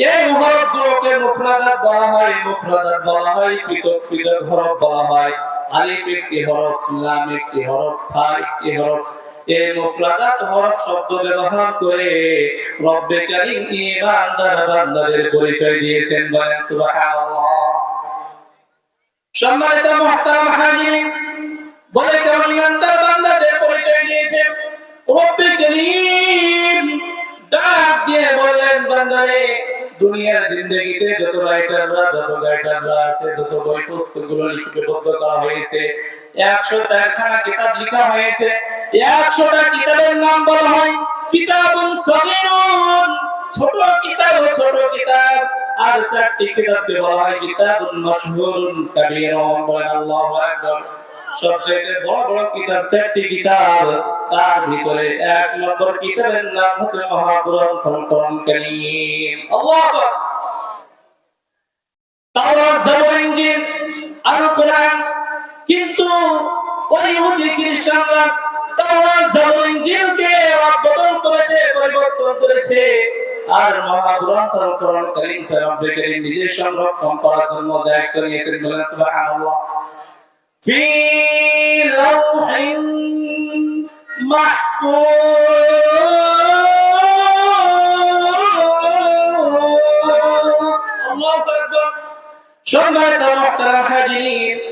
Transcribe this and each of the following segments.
এই হরফ গুলোকে মুফরাদাত বলা হয়, মুফরাদাত বলা হয় পৃথক পৃথক হরফ বলা হয়। আলিফ একটি হরফ, লাম একটি হরফ, ফা একটি হরফ। এই মুফরাদাত হরফ শব্দ ব্যবহার করে রব্বে কারীম ঈমানদার বান্দাদের পরিচয় দিয়েছেন বলেন, সুবহানাল্লাহ। সম্মানিত মুহতারাম হাজিরিন, বলে কেমন ঈমানদার বান্দাদের পরিচয় দিয়েছেন? রব্বে কারীম ডাক দিয়ে বললেন, বান্দারে দুনিয়ার জিন্দগিতে যত রাইটাররা যত গাইটাররা আছে, যত বই পুস্তকগুলো লিপিবদ্ধ করা হয়েছে, একশো চারখানা কিতাব লেখা হয়েছে, একশোটা কিতাবের নাম বলা হয় কিতাবুন সগীরুন। ছোট কিতাব ছোট কিতাব। আর চারটি কিতাবকে বলা হয় কিতাবুন মাশহুরুন কাবীরুন বলেন আল্লাহু আকবার। সবচেয়ে বড় বড় কিতাব, চারটি কিতাব, তার ভিতরে এক নম্বর কিতাবের নাম হচ্ছে কারীম। কোরআন কিন্তু পরিবর্তন করেছে, আর মহাগ্রন্থ কারীমকে নিজে করার জন্য দায়িত্ব নিয়েছেন বলেন في لوح محفوظ. الله أكبر. شرنا محترم الحاجلين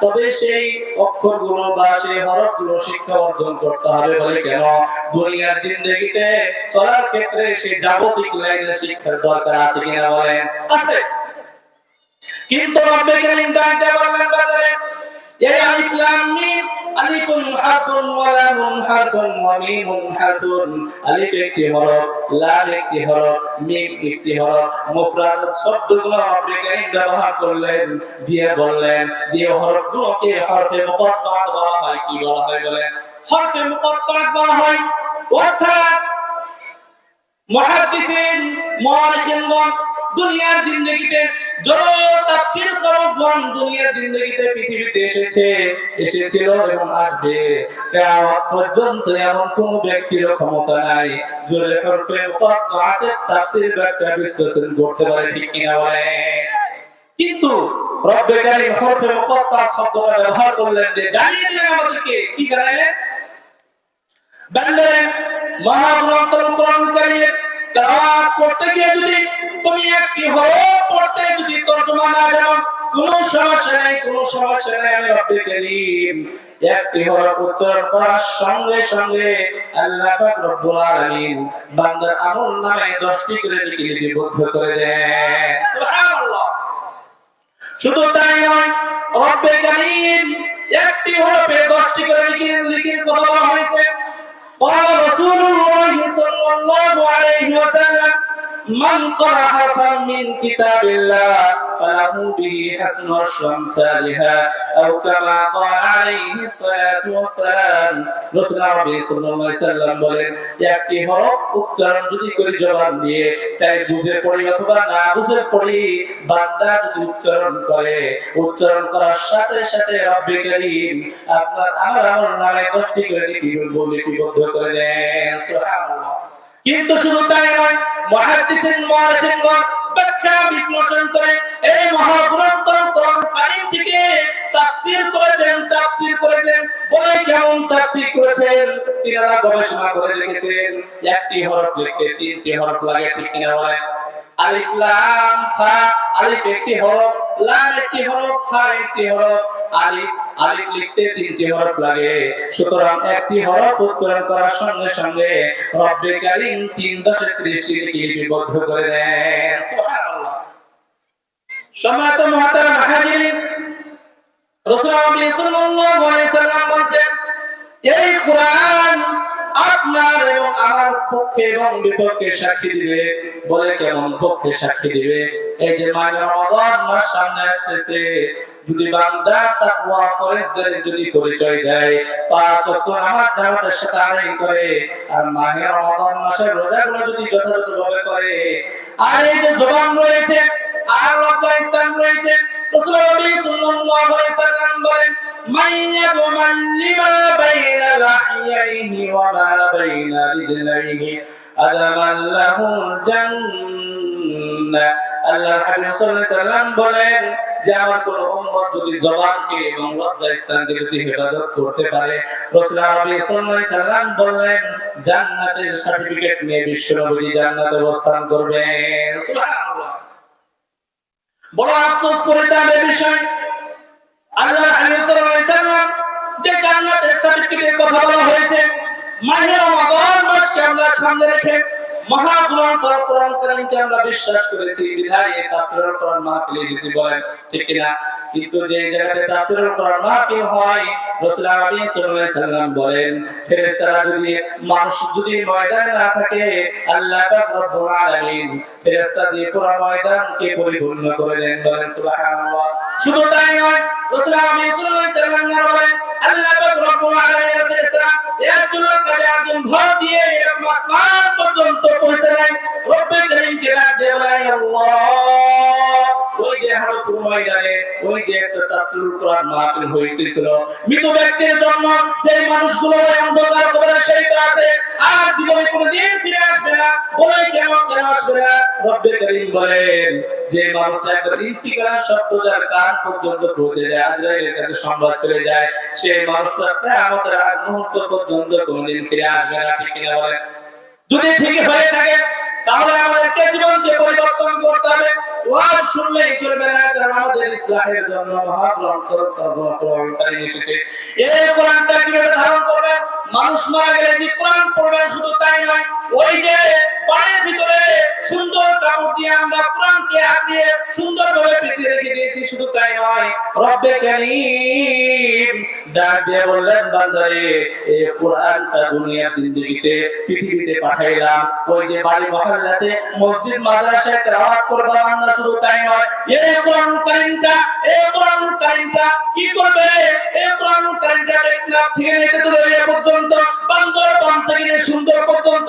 তবে সেই অক্ষরগুলো বা সেই হরফগুলো শিক্ষা অর্জন করতে হবে বলে কেন? দুনিয়ার জিন্দগিতে চলার ক্ষেত্রে সেই জাগতিক লাইনের শিক্ষার দরকার আছে কিনা বলেন? আছে। কিন্তু রব্বে কারীম ডাকতে বললেন বাদরে এই আলিফ লাম মিম আলিফুন হারফুন ওয়া লামুন হারফুন ওয়া মিমুন হারফুন আলিফ একটি হরফ, লাম একটি হরফ, মিম একটি হরফ। মুফরাদ শব্দগুলো রব্বে কারীম ব্যবহার করলেন, দিয়ে বললেন যে হরফগুলোকে হরফে মুকাত্তাত বলা হয়। কি বলা হয় বলেন? হরফে মুকাত্তাত বলা হয়। অর্থাৎ মুহাদ্দিসিন মুআরিখিনগণ দুনিয়ার জিন্দগিতে কিন্তু রব্বে কারীম হরফে ব্যবহার আমাদেরকে কি করতে গিয়ে যদি তুমি একটি হরফ পড়তে যদি তরজমা না জানো কোনো সমস্যা নাই কোনো সমস্যা নাই আমি রব্বে কারীম একটি হরফ উচ্চারণ করার সঙ্গে সঙ্গে আল্লাহ পাক রব্বুল আলামিন বান্দার আমল নামে 10টি করে নেকি লিপিবদ্ধ করে দেন সুবহানাল্লাহ শুধু তাই নয় রব্বে কারীম একটি হরফে 10টি করে নেকি লিখির কথা বলা হয়েছে قال رسول الله صلى الله عليه وسلم من قرأ حرفا من كتاب الله فله به حسن الشمثالها أو كما قال عليه الصلاة والسلام رسول الله صلى الله عليه وسلم বলেন একটি হরফ উচ্চারণ যদি করি জবান দিয়ে চাই বুঝে পড়ি অথবা না বুঝে পড়ি বান্দা যদি উচ্চারণ করে উচ্চারণ করার সাথে সাথে রব্বে কারীম আপনার আমার আমল নামে 10টি করে লিপিবদ্ধ লিপিবদ্ধ করে দেন সুবহানাল্লাহ কিন্তু শুধু তাই নয়, মুহাদ্দিসিন মুআরিখিনগণ ব্যাখ্যা, বিশ্লেষণ করে এই মহাগ্রন্থ কোরআন কারীম থেকে তাফসীর করেছেন তাফসীর করেছেন বলে কেমন তাফসীর করেছেন? তিনারা গবেষণা করে দেখেছেন, একটি হরফ লিখতে তিনটি হরফ লাগে, ঠিক কিনা বলেন? আলিফ, লাম, ফা, আলিফ একটি হরফ, লাম একটি হরফ, ফা একটি হরফ, আলিফ আলিফ লিখতে তিনটি হরফ লাগে। সুতরাং একটি হরফ উচ্চারণ করার সঙ্গে সঙ্গে রব্বে কারিম তিন দশে ত্রিশটি লিপিবদ্ধ করে দেন। সাল্লাল্লাহু আলাইহি সাল্লাম এই কোরআন আপনার এবং আমার পক্ষে এবং বিপক্ষে সাক্ষী দিবে। বলে কেমন পক্ষে সাক্ষী দিবে? এই যে মাঘ রমাদান মাস সামনে আসতেছে। যদি বান্দা তাকওয়া পরেজগারের যদি পরিচয় দেয়, পাঁচ ওয়াক্ত নামাজ জামাতের সাথে আদায় করে, আর মাহে রমাদান মাসের রোজাগুলো যদি যথাযথভাবে করে, আর এই যে জবান রয়েছে, আর লজ্জা স্থান রয়েছে রাসূলুল্লাহ সাল্লাল্লাহু আলাইহি সাল্লাম বলেন من يضمن لما بين لحييه وما بين رجليه أدما له الجنة আল্লাহ হাবিব সাল্লাল্লাহু আলাইহি সাল্লাম বলেন যে আমার কোন উম্মত যদি জবানকে এবং লজ্জা স্থানকে যদি হেফাজত করতে পারে রাসূলুল্লাহ সাল্লাল্লাহু আলাইহি সাল্লাম বললেন জান্নাতের সার্টিফিকেট নিয়ে বিশ্বনবী জান্নাতে অবস্থান করবেন সুবহানাল্লাহ বড় আফসোস করে তার বিষয় আল্লাহ হাবিব সাল্লাল্লাহু আলাইহি সাল্লাম যে কথা বলা হয়েছে সামনে রেখে কোরআন কারীমকে আমরা বিশ্বাস করেছি, বিধায় তাফসীরুল মাহফিলে বলেন, ঠিক কিনা? কিন্তু যে জায়গাতে তাফসীরুল মাহফিল হয়, রাসূল আরবি সাল্লাল্লাহু আলাইহি বলেন, ফেরেশতারা যদি, মানুষ যদি ময়দানে না থাকে, আল্লাহ পাক রব্বুল আলামিন ফেরেশতা দিয়ে পুরো ময়দানকে পরিপূর্ণ করে দেন বলেন, সুবহানাল্লাহ। শুধু তাই নয়, রাসূল আরবি সাল্লাল্লাহু আলাইহি বলেন আল্লাহ পাক রব্বুল আলামিনের ফেরেশতারা একজনের কাছে একজন ভর দিয়ে এরকম আসমান পর্যন্ত পৌঁছে যায় রব্বে করিমকে ডাক দেয় আল্লাহ ওই যে ময়দানে, ওই যে একটা কোরআন মাহফিল হইতেছিল। মৃত ব্যক্তির যে মানুষগুলো ওই অন্ধকার কবরে আছে, আর জীবনে কোনোদিন ফিরে আসবে না। বলে কেন কেন আসবে না? রব্বে করিম বলেন, যে মানুষটা একবার শব্দ যার কান পর্যন্ত পৌঁছে যায়, আজরাইলের কাছে সংবাদ চলে যায়, সেই মানুষটা কিয়ামতের আগ মুহূর্ত পর্যন্ত কোনোদিন ফিরে আসবে না, ঠিক কিনা বলেন? যদি ঠিক হয়ে থাকে তাহলে আমাদেরকে জীবনকে পরিবর্তন করতে হবে। ওয়াজ শুনলেই চলবে না, কারণ আমাদের ইসলামের জন্য মহাগ্রন্থ কোরআন এসেছে। এই কোরআনটা কীভাবে ধারণ করবেন? মানুষ মারা গেলে যে কোরআন পড়বেন, শুধু তাই নয় ওই যে পায়ের ভিতরে সুন্দর কাপড় দিয়ে আমরা কোরআনকে আঁকিয়ে সুন্দরভাবে পেঁচিয়ে রেখে দিয়েছি, শুধু তাই নয়, রব্বে কারীম ডাক দিয়ে বললেন, বান্দারে কোরআনটা দুনিয়ার পৃথিবীতে পাঠাইলাম। ওই যে বাড়ি মহল্লাতে মসজিদ, মাদ্রাসায় তেলাওয়াত করবা, বান্দা, শুধু তাই নয় কোরআন কারীমটা কোরআন কারীমটা কি করবে? এই কোরআন কারীমটা টেকনাফ থেকে নিতে এ পর্যন্ত সুন্দর পর্যন্ত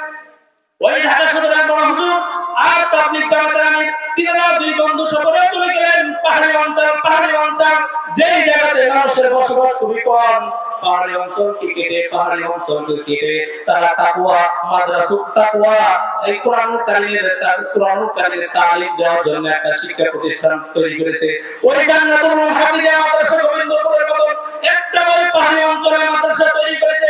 ওই ঢাকা বড় হুজুর। আর তাবলীগ জামাতের আমি দুই বন্ধু সফরে চলে গেলেন। পাহাড়ি অঞ্চল পাহাড়ি অঞ্চল। যেই জায়গাতে মানুষের বসবাস খুবই কম, পাহাড়ি অঞ্চলকে কেটে, পাহাড়ি অঞ্চলকে কেটে তারা তাকওয়া, মাদ্রাসা তাকওয়া, এই কোরআন কারিমের কোরআন কারিমের তালিম দেওয়ার জন্য একটা শিক্ষা প্রতিষ্ঠান তৈরি করেছে। ওই জান্নাতুল হাফিজা মাদ্রাসা গোবিন্দপুরের মতো একটা ওই পাহাড়ি অঞ্চলে মাদ্রাসা তৈরি করেছে।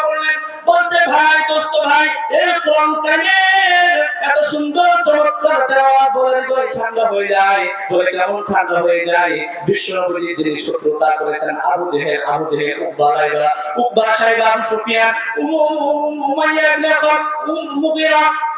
বলছে, ভাই, দোস্ত ভাই, এই কোরআন কারিমের এত সুন্দর চমৎকার তেলাওয়াত বলে হৃদয় ঠান্ডা হয়ে যায়, বলে কেমন ঠান্ডা হয়ে যায়? বিশ্বনবী যিনি শত্রুতা করেছেন, আবু জেহেল আবু জেহেল, উকবা লাইবা উকবা সাইবা আবু সুফিয়ান উমাইয়া ইবনে খাব মুগীরা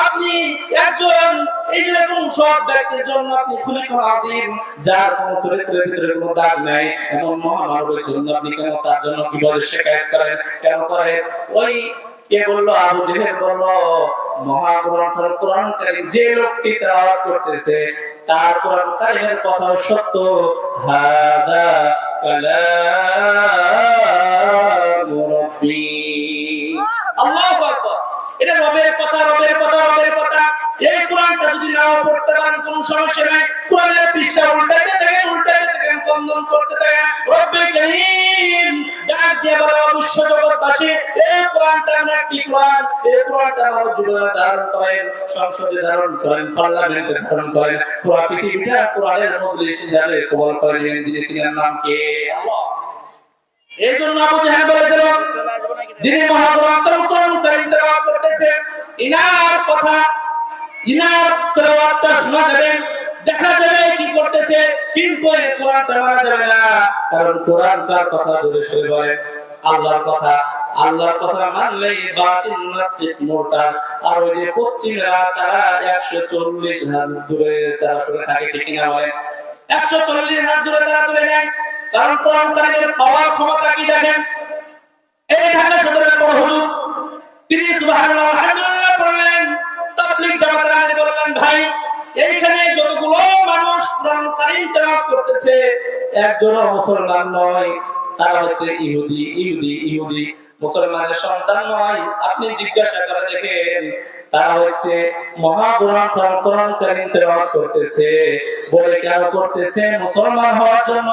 আপনি একজন এই রকম সব ব্যক্তির জন্য আপনি আজিম যার কোনো চরিত্রের ভিতরে কোনো দাগ নাই, এমন মহামানবের জন্য আপনি কেন তার জন্য বিপদে শেখায়ত করেন, কেন ওই কে বলল? আবু জেহেল বলল মহাগ্রন্থ কোরআন যে লোকটি তেলাওয়াত করতেছে, তার কোরআন কারীমের কথাও সত্য। হাদা সমস্যা নাই কোরআনের পৃষ্ঠা উল্টাতে থাকেন উল্টাতে থাকেন কন্দন করতে থাকেন রব্বে করিম ডাক দিয়ে বলে অবশ্য জগৎবাসী, এই কোরআনটা একটি আমার যিনি মহাগ্রন্থের কোরআন কথা ইনার তেলাওয়াতটা কোরআন তার কথা জোরে সরে বলে। আল্লাহর কথা আল্লাহর কথা মানলেই বাতিল নাস্তিক মুরতাদ। আর ওই যে পশ্চিমেরা, তারা 140 হাত দূরে তারা সরে থাকে, ঠিক কিনা বলে 140 হাত দূরে তারা চলে যায়। কারণ কোরআন পাওয়ার ক্ষমতা কি দেখেন? এই ঢাকা সদরের বড় হুজুর, তিনি সুবহানাল্লাহ আলহামদুলিল্লাহ পড়লেন। তাবলীগ জামাতের বললেন, ভাই, এইখানে যতগুলো মানুষ কোরআন কারীম তেলাওয়াত করতেছে একজন মুসলমান নয়। তারা হচ্ছে ইহুদি ইহুদি ইহুদি। মুসলমানের সন্তান নয়। আপনি জিজ্ঞাসা করে দেখেন তারা হচ্ছে মহাগ্রন্থ কোরআন কারীম তেলাওয়াত করতেছে। বলে, কেন করতেছে? মুসলমান হওয়ার জন্য।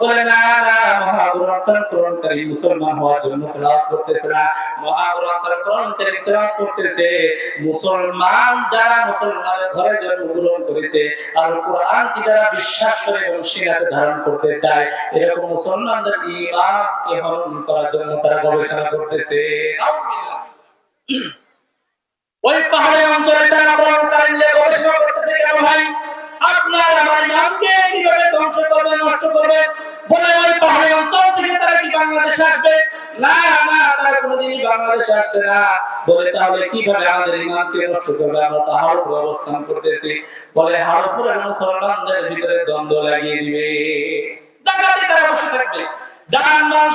বলে, না না, মহাগ্রন্থ কোরআন কারীম মুসলমান হওয়ার জন্য তেলাওয়াত করতেছে না। মহাগ্রন্থ কোরআন কারীম তেলাওয়াত করতেছে। মুসলমান যারা মুসলমানের ঘরে জন্মগ্রহণ করেছে, আর কোরআন কি যারা বিশ্বাস করে এবং সিনাতে ধারণ করতে চায়, এরকম মুসলমানদের ঈমানকে হরণ করার জন্য তারা গবেষণা করতেছে। নাউজুবিল্লাহ। ওই পাহাড়ের অঞ্চলে তারা কোরআন নিয়ে গবেষণা করতেছে কেন ভাই? আপনার আমার নামকে কীভাবে ধ্বংস করবে, নষ্ট করবে? বলে ওই পাহাড়ি অঞ্চল থেকে তারা কি বাংলাদেশে আসবে? না না, তারা কোনোদিনই বাংলাদেশে আসবে না। বলে তাহলে কীভাবে আমাদের নষ্ট করবে? আমরা তো অবস্থান করতেছি। বলে ভিতরে দ্বন্দ্ব লাগিয়ে দিবে। তারা বসে থাকবে।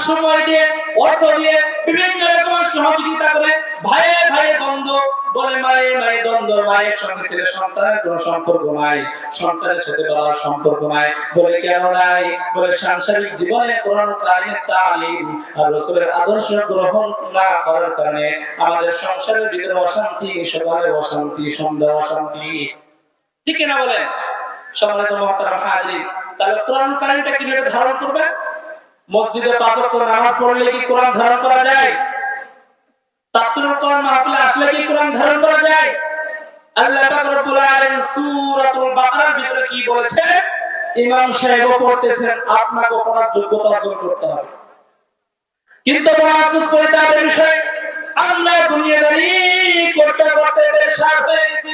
সময় দিয়ে, অর্থ দিয়ে, বিভিন্ন রকমের সহযোগিতা করে ভাইয়ে ভাইয়ে দ্বন্দ্ব বলে মায়ে মায়ে দ্বন্দ্ব, মায়ের সঙ্গে ছেলে সন্তানের সম্পর্ক নাই, সন্তানের সাথে বাবার সম্পর্ক নাই। বলে কেন নাই? বলে সাংসারিক জীবনে কোরআন আর রসুলের আদর্শ গ্রহণ না করার কারণে আমাদের সংসারের ভিতরে অশান্তি, সকালে অশান্তি সন্ধ্যা অশান্তি। ঠিক না বলেন? সম্মানিত হাজরিন, তাহলে কোরআন কীভাবে ধারণ করবে মসজিদে পাঁচ নামাজ পড়লে কি কোরআন ধারণ করা যায়? তাফসীরুল কোরআন মাহফিলে আসলে কি কোরআন ধারণ করা যায়? আল্লাহ পাক রব্বুল আলামিন সূরাতুল বাকারার ভিতরে কি বলেছে ইমাম সাহেব পড়তেছেন, আপনাকে পড়ার যোগ্যতা অর্জন করতে হবে। কিন্তু বড় আফসোস পরিতাপের বিষয়, আমরা দুনিয়াদারি করতে করতে বেশার হয়ে গেছি।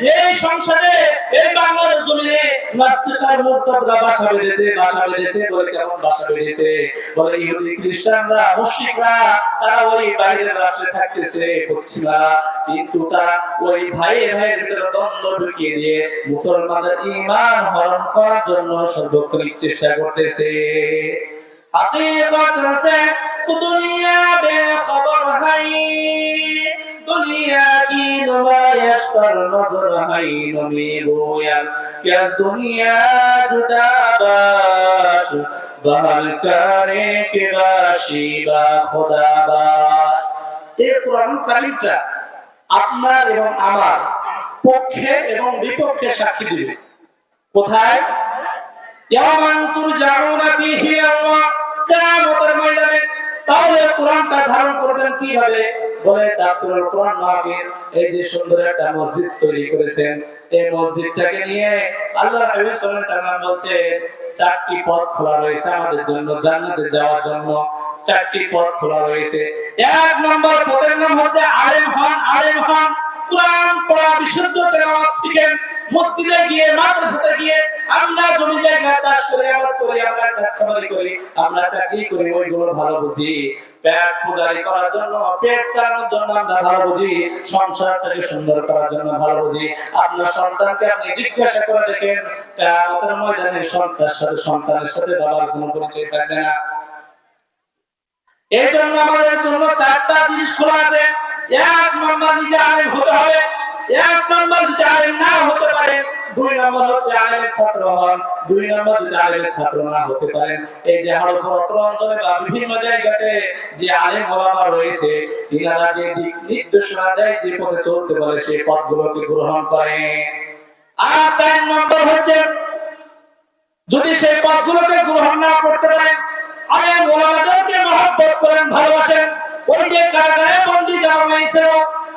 এই সংসদে, এই বাংলার জমিনে নাস্তিকার মুরতাদরা বাসা বেঁধেছে বাসা বেঁধেছে বলে কেমন বাসা বেঁধেছে? বলে ইহুদি খ্রিস্টানরা, মুশরিকরা, তারা ওই বাইরের রাষ্ট্রে থাকতেছে, পশ্চিমারা। কিন্তু তারা ওই ভাই ভাইয়ের ভিতরে দ্বন্দ্ব ঢুকিয়ে দিয়ে মুসলমানদের ঈমান হরণ করার জন্য সর্বক্ষণিক চেষ্টা করতেছে। হাকিকত আছে দুনিয়া বে খবর হাই। দুনিয়া কি নুমায়াশ কর আপনার এবং আমার পক্ষে এবং বিপক্ষে সাক্ষী দিবে। কোথায়? ইয়া মান তুর জাউনা ফিহি আল্লাহ। কিয়ামতের ময়দানে তাহলে কোরআনটা ধারণ করবেন কীভাবে? বলে তাফসীরুল কোরআন মাহফিল, এই যে সুন্দর একটা মসজিদ তৈরি করেছেন, এই মসজিদটাকে নিয়ে আল্লাহ হাবিব সাল্লাল্লাহু আলাইহি সাল্লাম বলছে, চারটি পথ খোলা রয়েছে আমাদের জন্য, জান্নাতে যাওয়ার জন্য চারটি পথ খোলা রয়েছে। এক নম্বর পথের নাম হচ্ছে আলেম হন আলেম হন। কোরআন পড়া বিশুদ্ধ তেলাওয়াত শিখেন, মসজিদে গিয়ে, মাদ্রাসাতে গিয়ে আমরা জমি জায়গা চাষ করে আবাদ করি, আমরা খামারি করি, আমরা চাকরি করি, ওইগুলো ভালো বুঝি। পেট পূজারি করার জন্য, পেট চালানোর জন্য আমরা ভালো বুঝি। সংসারটাকে সুন্দর করার জন্য ভালো বুঝি। আপনার সন্তানকে আপনি জিজ্ঞাসা করে দেখেন, কেয়ামতের ময়দানে সন্তানের সাথে সন্তানের সাথে বাবার কোনো পরিচয় থাকবে না। এই জন্য আমাদের জন্য চারটা জিনিস খোলা আছে। এক নম্বর নিজে আলেম হতে হবে, এক নম্বর যদি আলেম না হতে দুই নম্বর হচ্ছে আলেমের ছাত্র হন দুই নম্বর যদি আলেমের ছাত্র না হতে পারেন, এই যে হাড়পুর অত্র অঞ্চলে বা বিভিন্ন জায়গাতে যে আলেম ওলামা রয়েছে, তিনারা যে দিক নির্দেশনা দেয়, যে পথে চলতে বলে, সেই পথগুলোকে গ্রহণ করে। আর চার নম্বর হচ্ছে, যদি সেই পথগুলোকে গ্রহণ না করতে পারেন, আলেম ওলামাদেরকে মহব্বত করেন, ভালোবাসেন। ওই যে কারাগারে বন্দী যাওয়া হয়েছিল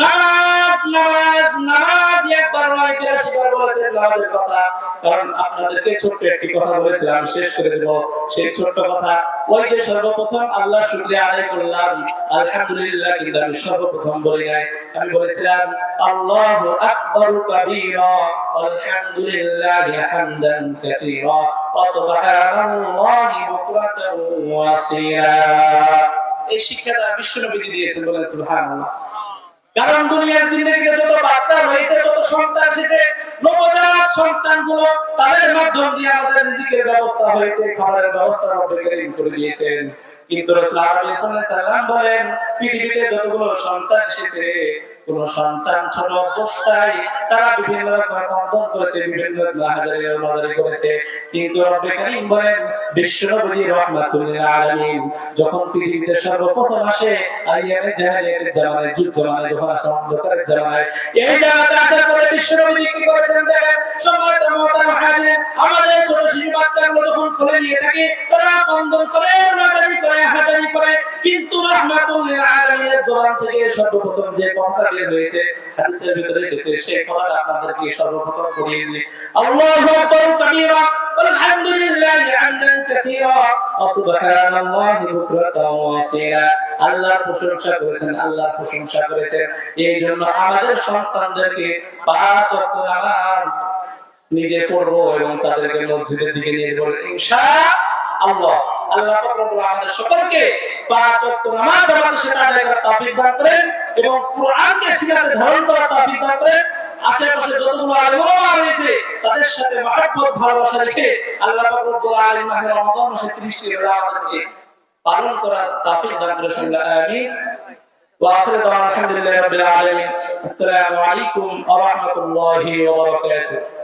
নামাজ নামাজ নামাজ। একবার নয় বিরাশি বার বলেছেন নামাজের কথা। কারণ আপনাদেরকে ছোট্ট একটি কথা বলেছিলাম শেষ করে দেব সেই ছোট্ট কথা। ওই যে সর্বপ্রথম আল্লাহ শুকরিয়া আদায় করলাম, আলহামদুলিল্লাহ কিন্তু আমি সর্বপ্রথম বলি নাই। আমি বলেছিলাম, আল্লাহু আকবারু কাবীরা, আলহামদুলিল্লাহি হামদান কাসীরা সুবহানাল্লাহি বুকরাতান ওয়া এই শিক্ষাটা বিশ্বনবীজি দিয়েছেন বলেন, সুবহানাল্লাহ। কারণ দুনিয়ার জিন্দগিতে যত বাচ্চা রয়েছে, যত সন্তান এসেছে, নবজাত সন্তানগুলো তাদের মাধ্যম দিয়ে আমাদের রিজিকের ব্যবস্থা হয়েছে, খাবারের ব্যবস্থা রব্বুল করে দিয়েছেন। কিন্তু রাসূল আলাইহিস ওয়াসাল্লাম বলেন, পৃথিবীতে যতগুলো সন্তান এসেছে কোন সন্তান ছোট অবস্থায়, তারা বিভিন্ন রকমের কন্দন করেছে, বিভিন্ন হাজারি হাজারি করেছে। কিন্তু রব্বে কারীম বলেন, বিশ্বনবী আলামিন, যখন পৃথিবীতে সর্বপ্রথম আসে আইয়ামে জাহেলিয়াতের যুগ জামানায় যখন আসে অন্ধকারের এই আসার পরে বিশ্বনবী কি করেছেন দেখেন? সম্মানিত আমাদের ছোট শিশু বাচ্চাগুলো যখন নিয়ে থাকে, তারা কন্দন করে, রাগারি করে, হাজারি করে। কিন্তু রহমাতুল আলামিনের জবান থেকে সর্বপ্রথম যে কথাটা বের হয়েছে হাদিসের ভিতরে এসেছে সেই কথাটা আপনাদেরকে সর্বপ্রথম পড়িয়েছি আল্লাহু আকবার কাবীরা والحمد لله حمدا كثيرا وسبحان الله بكرة وأصيلا আল্লাহর প্রশংসা করেছেন আল্লাহর প্রশংসা করেছেন এই জন্য আমাদের সন্তানদেরকে পাঁচ ওয়াক্ত নামাজ নিজে পড়বো এবং তাদেরকে মসজিদের দিকে নিয়ে যাবো ইনশাআল্লাহ আল্লাহ। আল্লাহ আমাদের সকলকে পাঁচ পালন